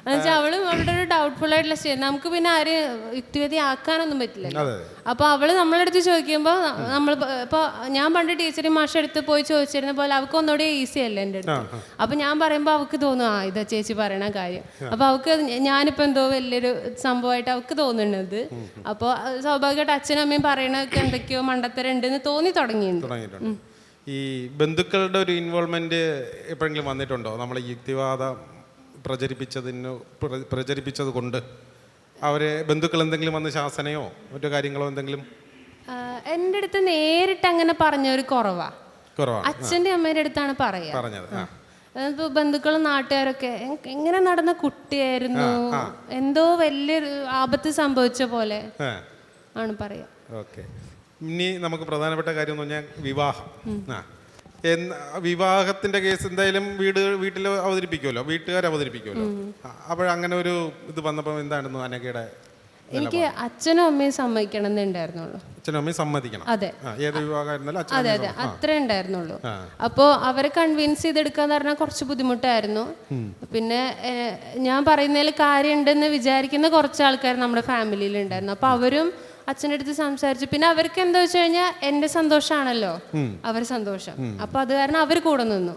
എന്നുവെച്ചാൽ അവൾ അവളുടെ ഒരു ഡൗട്ട്ഫുൾ ആയിട്ടുള്ള സ്റ്റേജ് നമുക്ക് പിന്നെ ആര് യുക്തിവേദി ആക്കാനൊന്നും പറ്റില്ല അപ്പൊ അവൾ നമ്മളെടുത്ത് ചോദിക്കുമ്പോ ചോദിക്കുമ്പോൾ നമ്മൾ ഇപ്പൊ ഞാൻ പണ്ട് ടീച്ചറും മാഷ എടുത്ത് പോയി ചോദിച്ചിരുന്ന പോലെ അവൾക്ക് ഒന്നുകൂടി ഈസി അല്ല എന്റെ അടുത്ത്. അപ്പൊ ഞാൻ പറയുമ്പോൾ അവൾക്ക് തോന്നും ആ ഇതാ ചേച്ചി പറയണ കാര്യം. അപ്പൊ അവൾക്ക് ഞാനിപ്പോ എന്തോ വലിയൊരു സംഭവമായിട്ട് അവൾക്ക് തോന്നുന്നത്. അപ്പോൾ സ്വാഭാവികമായിട്ട് അച്ഛനും അമ്മയും പറയണതൊക്കെ എന്തൊക്കെയോ മണ്ടത്തരം ഉണ്ടെന്ന് തോന്നി തുടങ്ങിയിട്ടുണ്ട്. ഈ ബന്ധുക്കളുടെ ഒരു ഇൻവോൾവ്മെന്റ് എപ്പോഴെങ്കിലും വന്നിട്ടുണ്ടോ? നമ്മളെ യുക്തിവാദം പ്രചരിപ്പിച്ചതിന് പ്ര- പ്രചരിപ്പിച്ചത് കൊണ്ട് അവരെ ബന്ധുക്കൾ എന്തെങ്കിലും വന്ന് ശാസനയോ മറ്റു കാര്യങ്ങളോ എന്തെങ്കിലും? എന്റെ എന്റെ അടുത്ത് നേരിട്ട് അങ്ങനെ പറഞ്ഞ ഒരു കുറവാ. അച്ഛന്റെ അമ്മയുടെ അടുത്താണ് പറയാ. പറഞ്ഞത്. ആ. ഇപ്പൊ ബന്ധുക്കളും നാട്ടുകാരൊക്കെ എങ്ങനെ നടന്ന കുട്ടിയായിരുന്നു? എന്തോ വലിയൊരു ആപത്ത് സംഭവിച്ച പോലെ ആണ് പറയാ. ഓക്കെ. ഇനി നമുക്ക് പ്രധാനപ്പെട്ട കാര്യം എന്ന് പറഞ്ഞാൽ വിവാഹം. ആ. വിവാഹത്തിന്റെ കേസ് എന്തായാലും വീട് വീട്ടിൽ അവതരിപ്പിക്കുമല്ലോ വീട്ടുകാർ അവതരിപ്പിക്കുമല്ലോ. അപ്പോഴങ്ങനെ ഒരു ഇത് വന്നപ്പോൾ എന്താണെന്ന് അനകയുടെ എനിക്ക് അച്ഛനും അമ്മയും സമ്മതിക്കണം എന്നുണ്ടായിരുന്നുള്ളൂ അച്ഛനും അമ്മയും സമ്മതിക്കണം. അതെ. ഏത് വിവാഹമായിരുന്നാലും അതെ അതെ. അത്രേ ഉണ്ടായിരുന്നുള്ളൂ. അപ്പോ അവരെ കൺവിൻസ് ചെയ്തെടുക്കാന്ന് പറഞ്ഞാൽ കുറച്ച് ബുദ്ധിമുട്ടായിരുന്നു. പിന്നെ ഞാൻ പറയുന്നതിൽ കാര്യമുണ്ടെന്ന് വിചാരിക്കുന്ന കുറച്ച് ആൾക്കാർ നമ്മുടെ ഫാമിലിയിൽ ഉണ്ടായിരുന്നു. അപ്പൊ അവരും അച്ഛന്റെ അടുത്ത് സംസാരിച്ചു. പിന്നെ അവർക്ക് എന്താ വെച്ച് കഴിഞ്ഞാൽ എന്റെ സന്തോഷമാണല്ലോ അവർ സന്തോഷം. അപ്പൊ അത് കാരണം അവർ കൂടെ നിന്നു.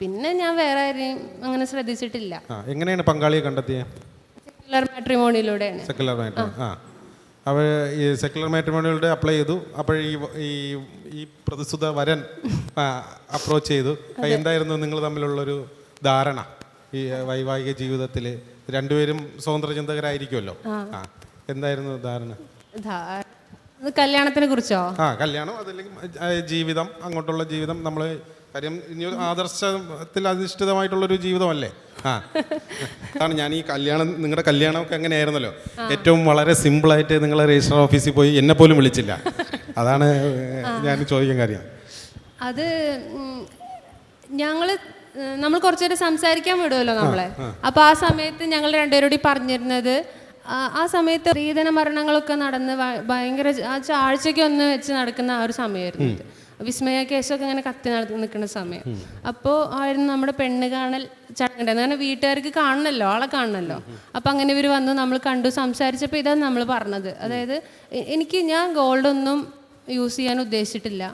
പിന്നെ ഞാൻ വേറെ ആരെയും അങ്ങനെ ശ്രദ്ധിച്ചിട്ടില്ല. എങ്ങനെയാണ് പങ്കാളിയെ കണ്ടെത്തിയത് സെക്യുലർ മാട്രിമോണിയിലൂടെയാണ് സെക്കുലർ മാട്രിമോണി ആ. അവർ ഈ സെക്കുലർ മാട്രിമോണികളുടെ അപ്ലൈ ചെയ്തു. അപ്പോൾ ഈ ഈ ഈ പ്രതിസുത വരൻ അപ്രോച്ച് ചെയ്തു. എന്തായിരുന്നു നിങ്ങൾ തമ്മിലുള്ളൊരു ധാരണ? ഈ വൈവാഹിക ജീവിതത്തിൽ രണ്ടുപേരും സ്വതന്ത്ര ചിന്തകരായിരിക്കുമല്ലോ ആ. എന്തായിരുന്നു ധാരണ? കല്യാണത്തിനെ കുറിച്ചോ? ആ കല്യാണം അതല്ലെങ്കിൽ ജീവിതം അങ്ങോട്ടുള്ള ജീവിതം നമ്മൾ കാര്യം ഇനി ആദർശത്തിൽ അധിഷ്ഠിതമായിട്ടുള്ളൊരു ജീവിതമല്ലേ? ആ. അതാണ് ഞാൻ ഈ കല്യാണം നിങ്ങളുടെ കല്യാണമൊക്കെ എങ്ങനെയായിരുന്നല്ലോ? ഏറ്റവും വളരെ സിമ്പിളായിട്ട് നിങ്ങൾ രജിസ്റ്റർ ഓഫീസിൽ പോയി എന്നെ പോലും വിളിച്ചില്ല. അതാണ് ഞാൻ ചോദിക്കാൻ കാര്യം. അത് ഞങ്ങൾ നമ്മൾ കുറച്ചു നേരം സംസാരിക്കാൻ വിടുമല്ലോ നമ്മളെ. അപ്പൊ ആ സമയത്ത് ഞങ്ങൾ രണ്ടുപേരോടി പറഞ്ഞിരുന്നത് ആ- സമയത്ത് സ്ത്രീധന മരണങ്ങളൊക്കെ നടന്ന് ഭയങ്കര ആ ചാഴ്ചയ്ക്ക് ഒന്ന് വെച്ച് നടക്കുന്ന ആ ഒരു സമയമായിരുന്നു. വിസ്മയ കേസൊക്കെ ഇങ്ങനെ കത്തി നടത്തി നിൽക്കുന്ന സമയം. അപ്പോൾ ആയിരുന്നു നമ്മുടെ പെണ്ണ് കാണൽ ചടങ്ങുണ്ടായിരുന്നു അങ്ങനെ വീട്ടുകാർക്ക് കാണണമല്ലോ ആളെ കാണണമല്ലോ അപ്പം അങ്ങനെ ഇവർ വന്നു നമ്മൾ കണ്ടു സംസാരിച്ചപ്പോൾ ഇതാണ് നമ്മൾ പറഞ്ഞത്. അതായത് എനിക്ക് ഞാൻ ഗോൾഡൊന്നും യൂസ് ചെയ്യാൻ ഉദ്ദേശിച്ചിട്ടില്ല.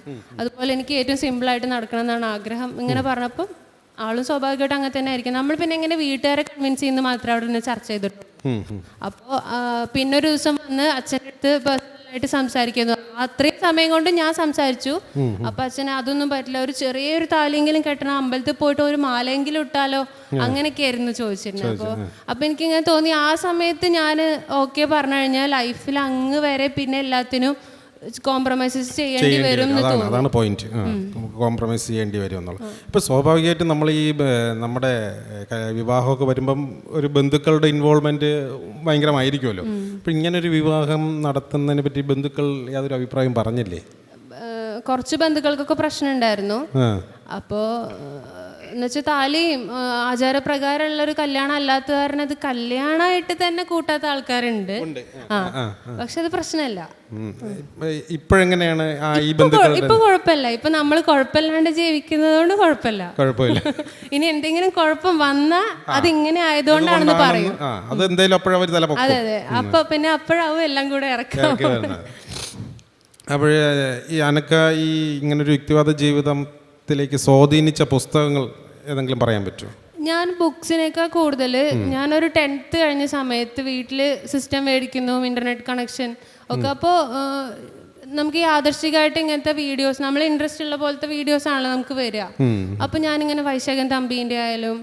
അതുപോലെ എനിക്ക് ഏറ്റവും സിമ്പിളായിട്ട് നടക്കണം എന്നാണ് ആഗ്രഹം. ഇങ്ങനെ പറഞ്ഞപ്പം ആളും സ്വാഭാവികമായിട്ട് അങ്ങനെ തന്നെ ആയിരിക്കും. നമ്മൾ പിന്നെ എങ്ങനെ വീട്ടുകാരെ കൺവിൻസ് ചെയ്യുന്നത് മാത്രമേ അവിടെ നിന്ന് ചർച്ച ചെയ്തിട്ടുള്ളൂ. അപ്പോൾ പിന്നെ ഒരു ദിവസം വന്ന് അച്ഛന്റെ അടുത്ത് പേഴ്സണലായിട്ട് സംസാരിക്കുന്നു. അത്രയും സമയം കൊണ്ട് ഞാൻ സംസാരിച്ചു. അപ്പൊ അച്ഛന് അതൊന്നും പറ്റില്ല. ഒരു ചെറിയൊരു താലിയെങ്കിലും കെട്ടണം. അമ്പലത്തിൽ പോയിട്ട് ഒരു മാലയെങ്കിലും ഇട്ടാലോ? അങ്ങനെയൊക്കെ ആയിരുന്നു ചോദിച്ചിരുന്നത് അപ്പോൾ അപ്പൊ എനിക്ക് ഇങ്ങനെ തോന്നി ആ സമയത്ത് ഞാൻ ഓക്കെ പറഞ്ഞു കഴിഞ്ഞാൽ ലൈഫിൽ അങ്ങ് വരെ പിന്നെ എല്ലാത്തിനും കോംപ്രമൈസസ് ചെയ്യേണ്ടി വരും അതാണ് അതാണ് പോയിന്റ് നമുക്ക് കോംപ്രമൈസ് ചെയ്യേണ്ടി വരും എന്നുള്ളത് ഇപ്പോൾ സ്വാഭാവികമായിട്ടും നമ്മൾ ഈ നമ്മുടെ വിവാഹമൊക്കെ വരുമ്പം ഒരു ബന്ധുക്കളുടെ ഇൻവോൾവ്മെന്റ് ഭയങ്കരമായിരിക്കുമല്ലോ. അപ്പം ഇങ്ങനെ ഒരു വിവാഹം നടത്തുന്നതിനെ പറ്റി ബന്ധുക്കൾ യാതൊരു അഭിപ്രായം പറഞ്ഞില്ലേ? കുറച്ച് ബന്ധുക്കൾക്കൊക്കെ പ്രശ്നം ഉണ്ടായിരുന്നു അപ്പോൾ എന്നുവെച്ചാൽ താലിയും ആചാരപ്രകാരമുള്ള ഒരു കല്യാണം അല്ലാത്ത കാരണം അത് കല്യാണമായിട്ട് തന്നെ കൂട്ടാത്ത ആൾക്കാരുണ്ട്. ആ. പക്ഷെ അത് പ്രശ്നമല്ല. ഇപ്പ- ഇപ്പോഴെങ്ങനെയാണ് കുഴപ്പമില്ല ഇപ്പൊ നമ്മൾ കുഴപ്പമില്ലാണ്ട് ജീവിക്കുന്നതുകൊണ്ട് കുഴപ്പമില്ല കുഴപ്പമില്ല. ഇനി എന്തെങ്കിലും കുഴപ്പം വന്നാ അത് ഇങ്ങനെ ആയതുകൊണ്ടാണെന്ന് പറയും. അത് അതെ അപ്പൊ പിന്നെ അപ്പോഴാവും എല്ലാം കൂടെ ഇറക്കാം. അപ്പോഴേ ഈ അനക്ക ഈ ഇങ്ങനൊരു യുക്തിവാദ ജീവിതത്തിലേക്ക് സ്വാധീനിച്ച പുസ്തകങ്ങൾ ഏതെങ്കിലും പറയാൻ പറ്റുമോ? ഞാൻ ബുക്സിനേക്കാൾ കൂടുതൽ ഞാനൊരു ടെൻത്ത് കഴിഞ്ഞ സമയത്ത് വീട്ടിൽ സിസ്റ്റം മേടിക്കുന്നു ഇന്റർനെറ്റ് കണക്ഷൻ ഒക്കെ അപ്പോൾ നമുക്ക് ആദർശികമായിട്ട് ഇങ്ങനത്തെ വീഡിയോസ് നമ്മൾ ഇൻട്രസ്റ്റ് ഉള്ള പോലത്തെ വീഡിയോസ് ആണല്ലോ നമുക്ക് വരിക. അപ്പൊ ഞാനിങ്ങനെ വൈശാഖൻ തമ്പീന്റെ ആയാലും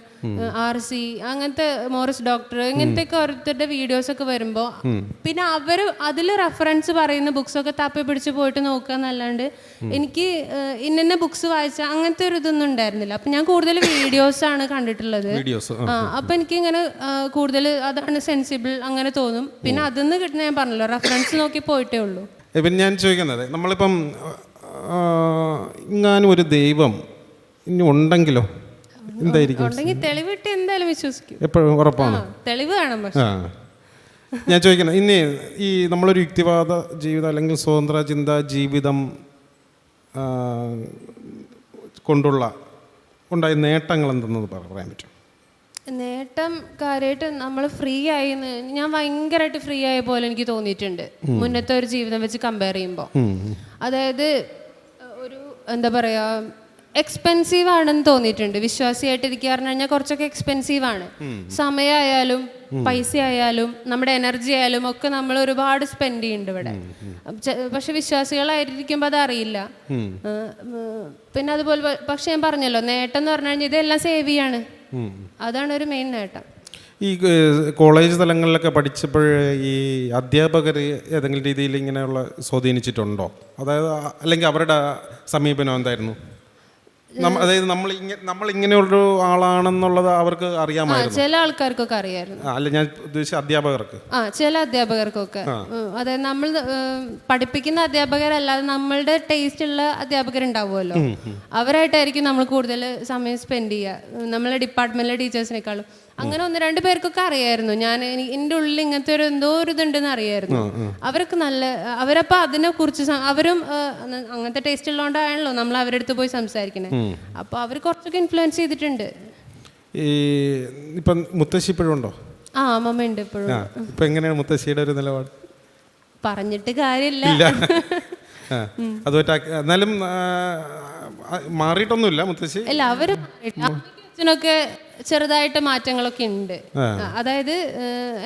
ആർ സി അങ്ങനത്തെ മോറിസ് ഡോക്ടർ ഇങ്ങനത്തെ ഒക്കെ ഓരോരുത്തരുടെ വീഡിയോസ് ഒക്കെ വരുമ്പോ പിന്നെ അവർ അതിൽ റെഫറൻസ് പറയുന്ന ബുക്സ് ഒക്കെ തപ്പി പിടിച്ച് പോയിട്ട് നോക്കുക എന്നല്ലാണ്ട് എനിക്ക് ഇന്ന ബുക്സ് വായിച്ച അങ്ങനത്തെ ഒരു ഇതൊന്നും ഉണ്ടായിരുന്നില്ല. അപ്പൊ ഞാൻ കൂടുതൽ വീഡിയോസ് ആണ് കണ്ടിട്ടുള്ളത്. അപ്പൊ എനിക്ക് ഇങ്ങനെ കൂടുതൽ അതാണ് സെൻസിബിൾ അങ്ങനെ തോന്നും. പിന്നെ അതിന്ന് കിട്ടുന്ന ഞാൻ പറഞ്ഞല്ലോ റെഫറൻസ് നോക്കി പോയിട്ടേ ഉള്ളൂ. പിന്നെ ഞാൻ ചോദിക്കുന്നത് നമ്മളിപ്പം ഇങ്ങനെ ഒരു ദൈവം ഇനി ഉണ്ടെങ്കിലോ? എന്തായിരിക്കും? ഉണ്ടെങ്കിൽ തെളിവിട്ട് എന്തായാലും വിശ്വസിക്കും. എപ്പോഴും ഉറപ്പാണ്. തെളിവ് ആ. ഞാൻ ചോദിക്കുന്നത് ഇനി ഈ നമ്മളൊരു യുക്തിവാദ ജീവിതം അല്ലെങ്കിൽ സ്വതന്ത്ര ചിന്ത ജീവിതം കൊണ്ടുള്ള ഉണ്ടായ നേട്ടങ്ങൾ എന്തെന്ന് പറ- പറയാൻ പറ്റും? നേട്ടം കാര്യമായിട്ട് നമ്മൾ ഫ്രീ ആയി ഞാൻ ഭയങ്കരമായിട്ട് ഫ്രീ ആയ പോലെ എനിക്ക് തോന്നിയിട്ടുണ്ട്. മുന്നത്തെ ഒരു ജീവിതം വെച്ച് കമ്പയർ ചെയ്യുമ്പോൾ അതായത് ഒരു എന്താ പറയാ എക്സ്പെൻസീവ് ആണെന്ന് തോന്നിയിട്ടുണ്ട്. വിശ്വാസിയായിട്ട് ഇരിക്കുക പറഞ്ഞു കഴിഞ്ഞാൽ കുറച്ചൊക്കെ എക്സ്പെൻസീവ് ആണ്. സമയമായാലും പൈസ ആയാലും നമ്മുടെ എനർജി ആയാലും ഒക്കെ നമ്മൾ ഒരുപാട് സ്പെൻഡ് ചെയ്യുന്നുണ്ട് ഇവിടെ. പക്ഷെ വിശ്വാസികളായിരിക്കുമ്പോൾ അത് അറിയില്ല. പിന്നെ അതുപോലെ പക്ഷെ ഞാൻ പറഞ്ഞല്ലോ നേട്ടം എന്ന് പറഞ്ഞു കഴിഞ്ഞാൽ ഇതെല്ലാം സേവ് ചെയ്യാണ്. അതാണ് ഒരു മെയിൻ നേട്ടം. ഈ കോളേജ് തലങ്ങളിലൊക്കെ പഠിച്ചപ്പോൾ ഈ അധ്യാപകർ ഏതെങ്കിലും രീതിയിൽ ഇങ്ങനെയുള്ള സ്വാധീനിച്ചിട്ടുണ്ടോ? അതായത് അല്ലെങ്കിൽ അവരുടെ സമീപനം എന്തായിരുന്നു? അതായത് നമ്മൾ നമ്മൾ ഇങ്ങനെയുള്ളൊരു ആളാണെന്നുള്ളത് അവർക്ക് അറിയാമായിരുന്നു. ചില ആൾക്കാർക്കൊക്കെ അറിയായിരുന്നു. അല്ല ഞാൻ ഉദ്ദേശിച്ച അധ്യാപകർക്ക്. ആ ചില അധ്യാപകർക്കൊക്കെ. അതായത് നമ്മൾ പഠിപ്പിക്കുന്ന അധ്യാപകരല്ലാതെ നമ്മളുടെ ടേസ്റ്റ് ഉള്ള അധ്യാപകരുണ്ടാവുമല്ലോ. അവരായിട്ടായിരിക്കും നമ്മൾ കൂടുതൽ സമയം സ്പെൻഡ് ചെയ്യുക. നമ്മളെ ഡിപ്പാർട്ട്മെന്റിലെ ടീച്ചേഴ്സിനേക്കാളും അങ്ങനെ ഒന്ന് രണ്ട് പേർക്കൊക്കെ അറിയായിരുന്നു. ഞാൻ എന്റെ എന്റെ ഉള്ളിൽ ഇങ്ങനത്തെ ഒരു എന്തോ ഒരു ഇതുണ്ടെന്ന് അറിയായിരുന്നു. അവരൊക്കെ നല്ല അവരപ്പോൾ അതിനെ കുറിച്ച് അവരും അങ്ങനത്തെ ടേസ്റ്റ് ഉള്ളതുകൊണ്ടാണല്ലോ നമ്മൾ അവരുടെ അടുത്ത് പോയി സംസാരിക്കണേ. അപ്പോൾ അവർ കുറച്ചൊക്കെ ഇൻഫ്ലുവൻസ് ചെയ്തിട്ടുണ്ട്. ഈ ഇപ്പം മുത്തശ്ശി ഇപ്പോഴും ഉണ്ടോ? ആ അമ്മമ്മ ഉണ്ട് ഇപ്പോഴും ഇപ്പം എങ്ങനെയാണ് മുത്തശ്ശിയുടെ ഒരു നിലപാട്? പറഞ്ഞിട്ട് കാര്യമില്ല. അതുമായിട്ട് എന്നാലും മാറിയിട്ടൊന്നുമില്ല മുത്തശ്ശി? അവർ അച്ഛനൊക്കെ ചെറുതായിട്ട് മാറ്റങ്ങളൊക്കെ ഉണ്ട്. അതായത്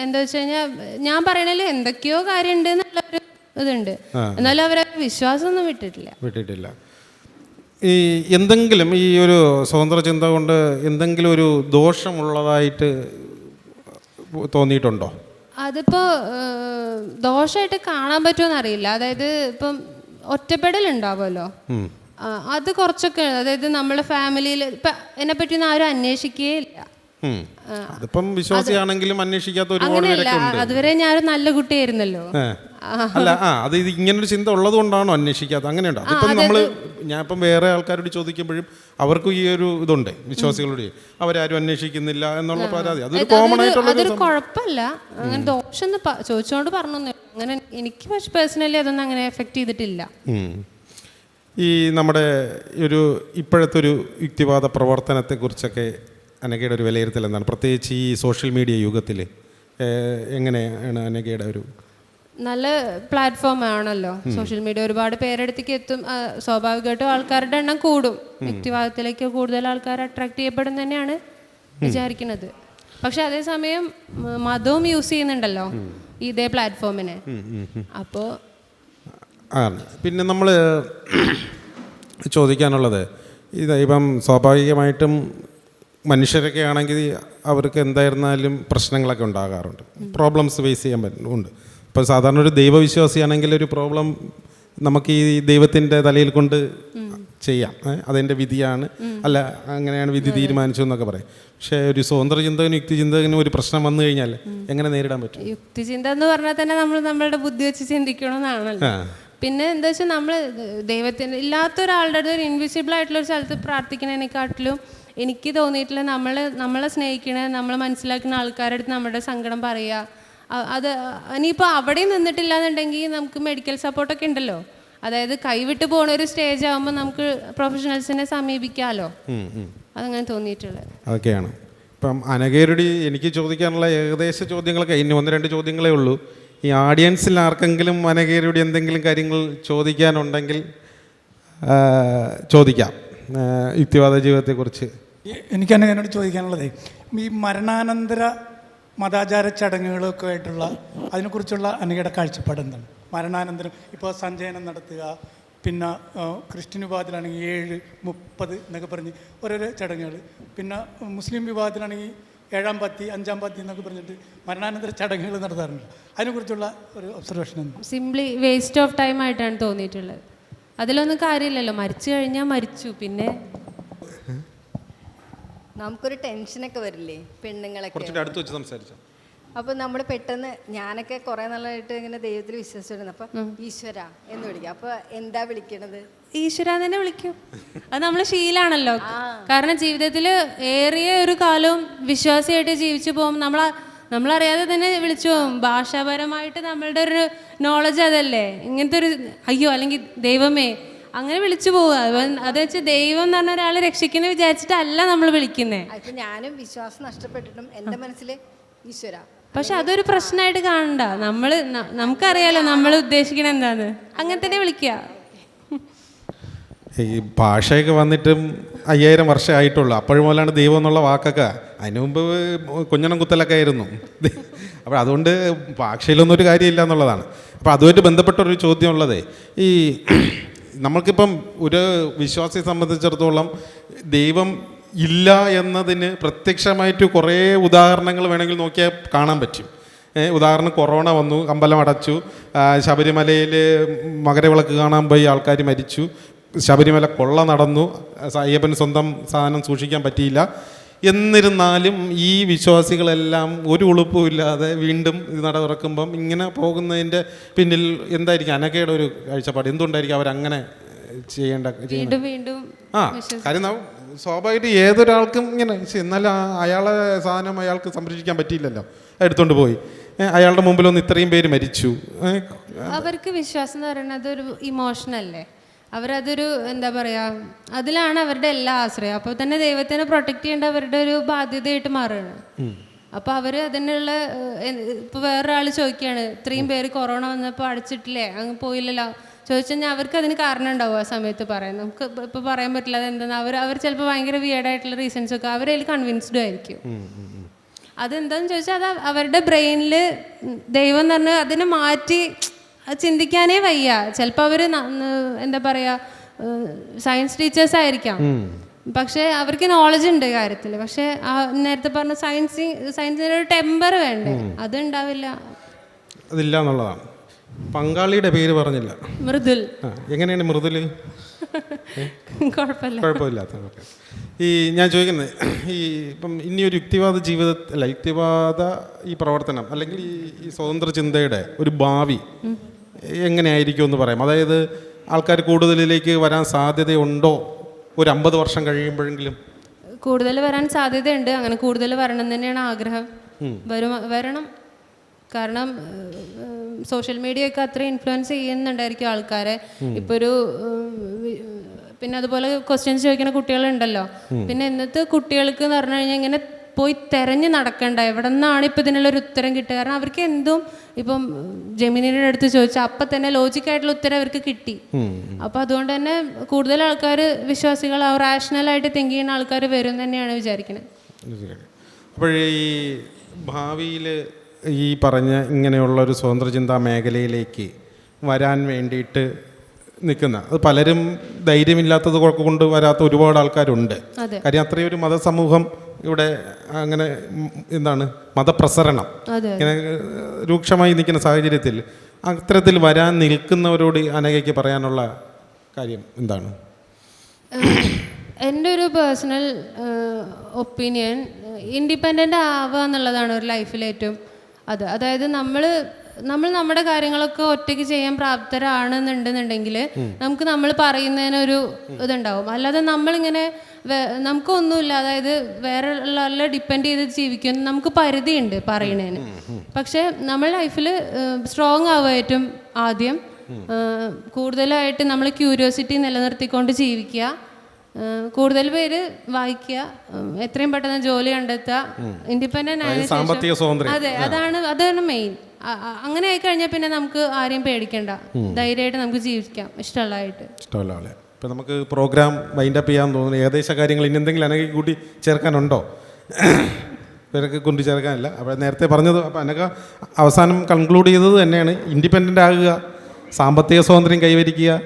എന്താ വെച്ച് കഴിഞ്ഞാൽ ഞാൻ പറയണതിൽ എന്തൊക്കെയോ കാര്യമുണ്ട് എന്നുള്ളൊരു ഇതുണ്ട്. എന്നാലും അവരവരെ വിശ്വാസം ഒന്നും വിട്ടിട്ടില്ല. വിട്ടിട്ടില്ല. ഈ എന്തെങ്കിലും ഈ ഒരു സ്വതന്ത്ര ചിന്ത കൊണ്ട് എന്തെങ്കിലും ഒരു ദോഷമുള്ളതായിട്ട് തോന്നിയിട്ടുണ്ടോ? അതിപ്പോ ദോഷമായിട്ട് കാണാൻ പറ്റുമോ അറിയില്ല അതായത് ഇപ്പം ഒറ്റപ്പെടൽ ഉണ്ടാവുമല്ലോ അത് കുറച്ചൊക്കെ അതായത് നമ്മളെ ഫാമിലിയിൽ ഇപ്പൊ എന്നെ പറ്റി ഒന്നും ആരും അന്വേഷിക്കുകയേ ഇല്ല ഉം. അതിപ്പം വിശ്വാസിയാണെങ്കിലും അന്വേഷിക്കാത്ത ഒരുപാട് അങ്ങനെയല്ല അതുവരെ ഞാനൊരു നല്ല കുട്ടിയായിരുന്നല്ലോ. അല്ല ആ അത് ഇത് ഇങ്ങനൊരു ചിന്ത ഉള്ളത് കൊണ്ടാണോ അന്വേഷിക്കാത്തത്? അങ്ങനെയുണ്ട്. അതിപ്പം നമ്മൾ ഞാൻ ഇപ്പം വേറെ ആൾക്കാരോട് ചോദിക്കുമ്പോഴും അവർക്കും ഈ ഒരു ഇതുണ്ട് വിശ്വാസികളോട് അവരാരും അന്വേഷിക്കുന്നില്ല എന്നുള്ള പരാതി. അതൊരു കോമൺ ആയിട്ടുള്ള അതൊരു കുഴപ്പമില്ല അങ്ങനെ ദോഷം ചോദിച്ചുകൊണ്ട് പറഞ്ഞു അങ്ങനെ എനിക്ക് പക്ഷെ പേഴ്സണലി അതൊന്നും അങ്ങനെ എഫക്ട് ചെയ്തിട്ടില്ല. ഈ നമ്മുടെ ഒരു ഇപ്പോഴത്തെ ഒരു യുക്തിവാദ പ്രവർത്തനത്തെക്കുറിച്ചൊക്കെ അനഘയുടെ ഒരു വിലയിരുത്തൽ എന്താണ്? പ്രത്യേകിച്ച് ഈ സോഷ്യൽ മീഡിയ യുഗത്തിൽ എങ്ങനെയാണ് അനഘയുടെ ഒരു നല്ല പ്ലാറ്റ്ഫോം ആണല്ലോ. സോഷ്യൽ മീഡിയ ഒരുപാട് പേരെടുത്തേക്ക് എത്തും. സ്വാഭാവികമായിട്ടും ആൾക്കാരുടെ എണ്ണം കൂടും. വ്യക്തിവാദത്തിലേക്ക് കൂടുതൽ ആൾക്കാർ അട്രാക്ട് ചെയ്യപ്പെടും തന്നെയാണ് വിചാരിക്കുന്നത്. പക്ഷെ അതേസമയം മതവും യൂസ് ചെയ്യുന്നുണ്ടല്ലോ ഇതേ പ്ലാറ്റ്ഫോമിനെ. അപ്പോൾ ആണ് പിന്നെ നമ്മൾ ചോദിക്കാനുള്ളത് ഇത് ഇപ്പം സ്വാഭാവികമായിട്ടും മനുഷ്യരൊക്കെ ആണെങ്കിൽ അവർക്ക് എന്തായിരുന്നാലും പ്രശ്നങ്ങളൊക്കെ ഉണ്ടാകാറുണ്ട്. പ്രോബ്ലംസ് ഫേസ് ചെയ്യാൻ പറ്റും ഉണ്ട്. ഇപ്പോൾ സാധാരണ ഒരു ദൈവവിശ്വാസിയാണെങ്കിൽ ഒരു പ്രോബ്ലം നമുക്ക് ഈ ദൈവത്തിന്റെ തലയിൽ കൊണ്ട് ചെയ്യാം. അതിന്റെ വിധിയാണ്. അല്ല അങ്ങനെയാണ് വിധി തീരുമാനിച്ചു എന്നൊക്കെ പറയും. പക്ഷേ ഒരു സ്വതന്ത്ര ചിന്തകനും യുക്തി ചിന്തകനും ഒരു പ്രശ്നം വന്നു കഴിഞ്ഞാൽ എങ്ങനെ നേരിടാൻ പറ്റും? യുക്തി ചിന്ത എന്ന് പറഞ്ഞാൽ തന്നെ നമ്മൾ നമ്മളുടെ ബുദ്ധി വെച്ച് ചിന്തിക്കണമെന്നാണല്ലോ. പിന്നെ എന്താ വെച്ചാൽ നമ്മൾ ദൈവത്തിന് ഇല്ലാത്ത ഒരാളുടെ അടുത്ത് ഒരു ഇൻവിസിബിൾ ആയിട്ടുള്ള ഒരു സ്ഥലത്ത് പ്രാർത്ഥിക്കുന്നതിനെക്കാട്ടിലും എനിക്ക് തോന്നിയിട്ടുള്ള നമ്മൾ നമ്മളെ സ്നേഹിക്കണ നമ്മൾ മനസ്സിലാക്കുന്ന ആൾക്കാരുടെ അടുത്ത് നമ്മുടെ സങ്കടം പറയുക അത് ഇനിയിപ്പോൾ അവിടെ നിന്നിട്ടില്ല എന്നുണ്ടെങ്കിൽ നമുക്ക് മെഡിക്കൽ സപ്പോർട്ടൊക്കെ ഉണ്ടല്ലോ. അതായത് കൈവിട്ട് പോണ ഒരു സ്റ്റേജ് ആകുമ്പോൾ നമുക്ക് പ്രൊഫഷണൽസിനെ സമീപിക്കാമല്ലോ. അതങ്ങനെ തോന്നിയിട്ടുള്ളത്. അതൊക്കെയാണ്. ഇപ്പം അനകേരുടെ എനിക്ക് ചോദിക്കാനുള്ള ഏകദേശ ചോദ്യങ്ങളൊക്കെ ഇനി ഒന്ന് രണ്ട് ചോദ്യങ്ങളേ ഉള്ളൂ. ഈ ഓഡിയൻസിൽ ആർക്കെങ്കിലും വനകേരിയുടെ എന്തെങ്കിലും കാര്യങ്ങൾ ചോദിക്കാനുണ്ടെങ്കിൽ ചോദിക്കാം. യുക്തിവാദ ജീവിതത്തെക്കുറിച്ച്. എനിക്ക് എന്നോട് ചോദിക്കാനുള്ളത് ഈ മരണാനന്തര മതാചാര ചടങ്ങുകളൊക്കെ ആയിട്ടുള്ള അതിനെക്കുറിച്ചുള്ള അനഘയുടെ കാഴ്ചപ്പാട് എന്താണ്? മരണാനന്തരം ഇപ്പോൾ സഞ്ചയനം നടത്തുക പിന്നെ ക്രിസ്ത്യൻ വിഭാഗത്തിലാണെങ്കിൽ ഏഴ് മുപ്പത് എന്നൊക്കെ പറഞ്ഞ് ഓരോരോ ചടങ്ങുകൾ. പിന്നെ മുസ്ലിം വിഭാഗത്തിലാണെങ്കിൽ ഏഴാം പത്തി അഞ്ചാം പത്തി എന്നൊക്കെ പറഞ്ഞിട്ട് മരണാനന്തര ചടങ്ങുകൾ നടത്താറുണ്ട്. അതിനെക്കുറിച്ചുള്ള ഒരു observation simply waste of time ആയിട്ടാണ് തോന്നിയിട്ടുള്ളത്. അതിലൊന്നും കാര്യമില്ലല്ലോ. മരിച്ചു കഴിഞ്ഞാൽ മരിച്ചു. പിന്നെ നമുക്കൊരു ടെൻഷനൊക്കെ വരില്ലേ? പെണ്ണുങ്ങളെ കുറച്ചുകൂടി അടുത്ത് വെച്ച് സംസാരിച്ചു? അപ്പൊ നമ്മൾ പെട്ടെന്ന് ഞാനൊക്കെ കുറെ നാളായിട്ട് ഇങ്ങനെ ദൈവത്തിൽ വിശ്വസിച്ചിരുന്നു. അപ്പൊ ഈശ്വര എന്ന് വിളിക്കും. അപ്പൊ എന്താ വിളിക്കണത്? ഈശ്വര തന്നെ വിളിക്കും. അത് നമ്മൾ ശീലാണല്ലോ. കാരണം ജീവിതത്തിൽ ഏറിയ ഒരു കാലവും വിശ്വാസിയായിട്ട് ജീവിച്ചു പോകും നമ്മൾ നമ്മളറിയാതെ തന്നെ വിളിച്ചു പോകും. ഭാഷാപരമായിട്ട് നമ്മളുടെ ഒരു നോളജ് അതല്ലേ? ഇങ്ങനത്തെ ഒരു അയ്യോ അല്ലെങ്കിൽ ദൈവമേ അങ്ങനെ വിളിച്ചു പോവുക. അത് വെച്ച് ദൈവം എന്ന് പറഞ്ഞ ഒരാളെ രക്ഷിക്കുന്ന വിചാരിച്ചിട്ടല്ല നമ്മൾ വിളിക്കുന്നേ. ഇപ്പൊ ഞാനും വിശ്വാസം നഷ്ടപ്പെട്ടിട്ടും എന്റെ മനസ്സിൽ ഈശ്വര. പക്ഷെ അതൊരു പ്രശ്നമായിട്ട് കാണണ്ട. നമ്മൾ നമുക്കറിയാലോ നമ്മൾ ഉദ്ദേശിക്കണ എന്താന്ന്. അങ്ങനെ തന്നെ വിളിക്കുക ഈ ഭാഷയൊക്കെ വന്നിട്ടും അയ്യായിരം വർഷം ആയിട്ടുള്ളൂ. അപ്പോഴും പോലാണ് ദൈവം എന്നുള്ള വാക്കൊക്കെ. അതിനു മുമ്പ് കുഞ്ഞണം കുത്തലൊക്കെ ആയിരുന്നു. അപ്പോൾ അതുകൊണ്ട് ഭാഷയിലൊന്നും ഒരു കാര്യമില്ല എന്നുള്ളതാണ്. അപ്പോൾ അതുമായിട്ട് ബന്ധപ്പെട്ട ഒരു ചോദ്യം ഉള്ളത് ഈ നമ്മൾക്കിപ്പം ഒരു വിശ്വാസിയെ സംബന്ധിച്ചിടത്തോളം ദൈവം ഇല്ല എന്നതിന് പ്രത്യക്ഷമായിട്ട് കുറേ ഉദാഹരണങ്ങൾ വേണമെങ്കിൽ നോക്കിയാൽ കാണാൻ പറ്റും. ഉദാഹരണം കൊറോണ വന്നു അമ്പലം അടച്ചു ശബരിമലയിൽ മകരവിളക്ക് കാണാൻ പോയി ആൾക്കാർ മരിച്ചു ശബരിമല കൊള്ള നടന്നു അയ്യപ്പൻ സ്വന്തം സാധനം സൂക്ഷിക്കാൻ പറ്റിയില്ല. എന്നിരുന്നാലും ഈ വിശ്വാസികളെല്ലാം ഒരു ഉളുപ്പുമില്ലാതെ വീണ്ടും ഇത് നട തുറക്കുമ്പം ഇങ്ങനെ പോകുന്നതിന്റെ പിന്നിൽ എന്തായിരിക്കും അനക്കയുടെ ഒരു കാഴ്ചപ്പാട്? എന്തുകൊണ്ടായിരിക്കും അവരങ്ങനെ ചെയ്യേണ്ട ആ കാര്യം സ്വാഭാവികമായിട്ട് ഏതൊരാൾക്കും ഇങ്ങനെ എന്നാലും അയാളെ സാധനം അയാൾക്ക് സംരക്ഷിക്കാൻ പറ്റിയില്ലല്ലോ. എടുത്തോണ്ട് പോയി. അയാളുടെ മുമ്പിൽ ഒന്ന് ഇത്രയും പേര് മരിച്ചു. അവർക്ക് വിശ്വാസം എന്ന് പറയുന്നത് ഒരു ഇമോഷൻ അല്ലേ? അവരതൊരു എന്താ പറയാ അതിലാണ് അവരുടെ എല്ലാ ആശ്രയം. അപ്പോൾ തന്നെ ദൈവത്തിനെ പ്രൊട്ടക്ട് ചെയ്യേണ്ട അവരുടെ ഒരു ബാധ്യതയായിട്ട് മാറുകയാണ്. അപ്പൊ അവർ അതിനുള്ള ഇപ്പൊ വേറൊരാൾ ചോദിക്കുകയാണ് ഇത്രയും പേര് കൊറോണ വന്നപ്പോൾ അടച്ചിട്ടില്ലേ? അങ്ങ് പോയില്ലല്ലോ. ചോദിച്ചു കഴിഞ്ഞാൽ അവർക്ക് അതിന് കാരണം ഉണ്ടാവും ആ സമയത്ത് പറയാൻ നമുക്ക് ഇപ്പൊ- പറയാൻ പറ്റില്ല അതെന്താന്ന്. അവർ അവർ ചിലപ്പോൾ ഭയങ്കര വിയേഡായിട്ടുള്ള റീസൺസ് ഒക്കെ അവരതിൽ കൺവിൻസ്ഡും ആയിരിക്കും. അതെന്താന്ന് ചോദിച്ചാൽ അത് അവരുടെ ബ്രെയിനിൽ ദൈവം എന്ന് പറഞ്ഞാൽ അതിനെ മാറ്റി ചിന്തിക്കാനേ വയ്യ. ചിലപ്പോൾ അവർ എന്താ പറയുക സയൻസ് ടീച്ചേഴ്സ് ആയിരിക്കാം. പക്ഷേ അവർക്ക് നോളജ് ഉണ്ട് കാര്യത്തിൽ പക്ഷേ ആ നേരത്തെ പറഞ്ഞ സയൻസ് സയൻസിന് ഒരു ടെമ്പർ വേണ്ടേ? അത് ഉണ്ടാവില്ല. അതില്ല എന്നുള്ളതാണ്. പങ്കാളിയുടെ പേര് പറഞ്ഞില്ല. മൃദുൽ. എങ്ങനെയാണ് മൃദുൽ? കുഴപ്പമില്ല. കുഴപ്പമില്ലാത്ത ഈ ഞാൻ ചോദിക്കുന്നത് ഈ ഇപ്പം ഇനി ഒരു യുക്തിവാദ ജീവിത അല്ല യുക്തിവാദ ഈ പ്രവർത്തനം അല്ലെങ്കിൽ ഈ ഈ സ്വതന്ത്ര ചിന്തയുടെ ഒരു ഭാവി എങ്ങനെയായിരിക്കും എന്ന് പറയാം. അതായത് ആൾക്കാർ കൂടുതലിലേക്ക് വരാൻ സാധ്യതയുണ്ടോ? ഒരു അമ്പത് വർഷം കഴിയുമ്പോഴെങ്കിലും. കൂടുതൽ വരാൻ സാധ്യതയുണ്ട്. അങ്ങനെ കൂടുതൽ വരണം തന്നെയാണ് ആഗ്രഹം. വരും വരണം. കാരണം സോഷ്യൽ മീഡിയ ഒക്കെ അത്ര ഇൻഫ്ലുവൻസ് ചെയ്യുന്നുണ്ടായിരിക്കും ആൾക്കാരെ. ഇപ്പൊ ഒരു പിന്നെ അതുപോലെ ക്വസ്റ്റ്യൻസ് ചോദിക്കുന്ന കുട്ടികളുണ്ടല്ലോ. പിന്നെ ഇന്നത്തെ കുട്ടികൾക്ക് എന്ന് പറഞ്ഞു കഴിഞ്ഞാൽ ഇങ്ങനെ പോയി തെരഞ്ഞു നടക്കണ്ട. എവിടെ നിന്നാണ് ഇപ്പം ഇതിനുള്ള ഒരു ഉത്തരം കിട്ടുക? കാരണം അവർക്ക് എന്തും ഇപ്പം ജമിനിയുടെ അടുത്ത് ചോദിച്ചാൽ അപ്പം തന്നെ ലോജിക്കായിട്ടുള്ള ഉത്തരം അവർക്ക് കിട്ടി. അപ്പൊ അതുകൊണ്ട് തന്നെ കൂടുതൽ ആൾക്കാർ വിശ്വാസികൾ റാഷണലായിട്ട് തിങ്ക് ചെയ്യുന്ന ആൾക്കാർ വരും തന്നെയാണ് വിചാരിക്കുന്നത് അപ്പോഴേ ഈ ഭാവിയിൽ ഈ പറഞ്ഞ ഇങ്ങനെയുള്ള ഒരു സ്വതന്ത്ര ചിന്താ മേഖലയിലേക്ക് വരാൻ വേണ്ടിയിട്ട് നിൽക്കുന്ന. അത് പലരും ധൈര്യമില്ലാത്തത് കൊണ്ട് വരാത്ത ഒരുപാട് ആൾക്കാരുണ്ട്. കാര്യം അത്രയും ഒരു മതസമൂഹം ഇവിടെ അങ്ങനെ എന്താണ് മതപ്രസരണം ഇങ്ങനെ രൂക്ഷമായി നിൽക്കുന്ന സാഹചര്യത്തിൽ അത്തരത്തിൽ വരാൻ നിൽക്കുന്നവരോട് അനഘയ്ക്ക് പറയാനുള്ള കാര്യം എന്താണ്? എന്റെ ഒരു പേഴ്സണൽ ഒപ്പീനിയൻ ഇൻഡിപെൻഡന്റ് ആവുക എന്നുള്ളതാണ് ഒരു ലൈഫിൽ ഏറ്റവും അത്. അതായത് നമ്മൾ നമ്മൾ നമ്മുടെ കാര്യങ്ങളൊക്കെ ഒറ്റയ്ക്ക് ചെയ്യാൻ പ്രാപ്തരാണെന്നുണ്ടെന്നുണ്ടെങ്കിൽ നമുക്ക് നമ്മൾ പറയുന്നതിനൊരു ഇതുണ്ടാവും. അല്ലാതെ നമ്മളിങ്ങനെ നമുക്കൊന്നുമില്ല. അതായത് വേറെ ഉള്ള ഡിപ്പെൻഡ് ചെയ്ത് ജീവിക്കുന്ന നമുക്ക് പരിധിയുണ്ട് പറയുന്നതിന്. പക്ഷെ നമ്മൾ ലൈഫിൽ സ്ട്രോങ് ആവുക ഏറ്റവും ആദ്യം. കൂടുതലായിട്ട് നമ്മൾ ക്യൂരിയോസിറ്റി നിലനിർത്തിക്കൊണ്ട് ജീവിക്കുക. കൂടുതൽ പേര് വായിക്കുക എത്രയും പെട്ടെന്ന് ജോലി കണ്ടെത്തുക ഇൻഡിപെൻഡന്റ് ആയ അതെ അതാണ് അതാണ് മെയിൻ അങ്ങനെ ആയി കഴിഞ്ഞാൽ പിന്നെ നമുക്ക് ആരെയും പേടിക്കണ്ട. ധൈര്യമായിട്ട് നമുക്ക് ജീവിക്കാം ഇഷ്ടമുള്ളതായിട്ട്. ഇഷ്ടമുള്ള ആളെ. ഇപ്പം നമുക്ക് പ്രോഗ്രാം വൈൻഡ് അപ്പ് ചെയ്യാൻ തോന്നുന്നു. ഏകദേശ കാര്യങ്ങൾ ഇനി എന്തെങ്കിലും അനഘ കൂട്ടി ചേർക്കാനുണ്ടോ? ഇവരൊക്കെ കൊണ്ട് ചേർക്കാനില്ല. അപ്പോൾ നേരത്തെ പറഞ്ഞത് അപ്പോൾ അനഘ അവസാനം കൺക്ലൂഡ് ചെയ്തത് തന്നെയാണ്. ഇൻഡിപെൻഡന്റ് ആകുക സാമ്പത്തിക സ്വാതന്ത്ര്യം കൈവരിക്കുക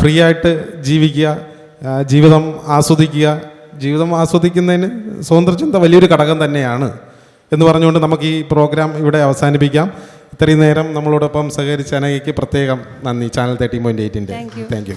ഫ്രീ ആയിട്ട് ജീവിക്കുക ജീവിതം ആസ്വദിക്കുക. ജീവിതം ആസ്വദിക്കുന്നതിന് സ്വതന്ത്രചിന്ത വലിയൊരു ഘടകം തന്നെയാണ് എന്ന് പറഞ്ഞുകൊണ്ട് നമുക്ക് ഈ പ്രോഗ്രാം ഇവിടെ അവസാനിപ്പിക്കാം. ഇത്രയും നേരം നമ്മളോടൊപ്പം സഹകരിച്ച അനഘയ്ക്ക് പ്രത്യേകം നന്ദി. ചാനൽ തേർട്ടീൻ പോയിന്റ് എയ്റ്റിന്റെ താങ്ക് യു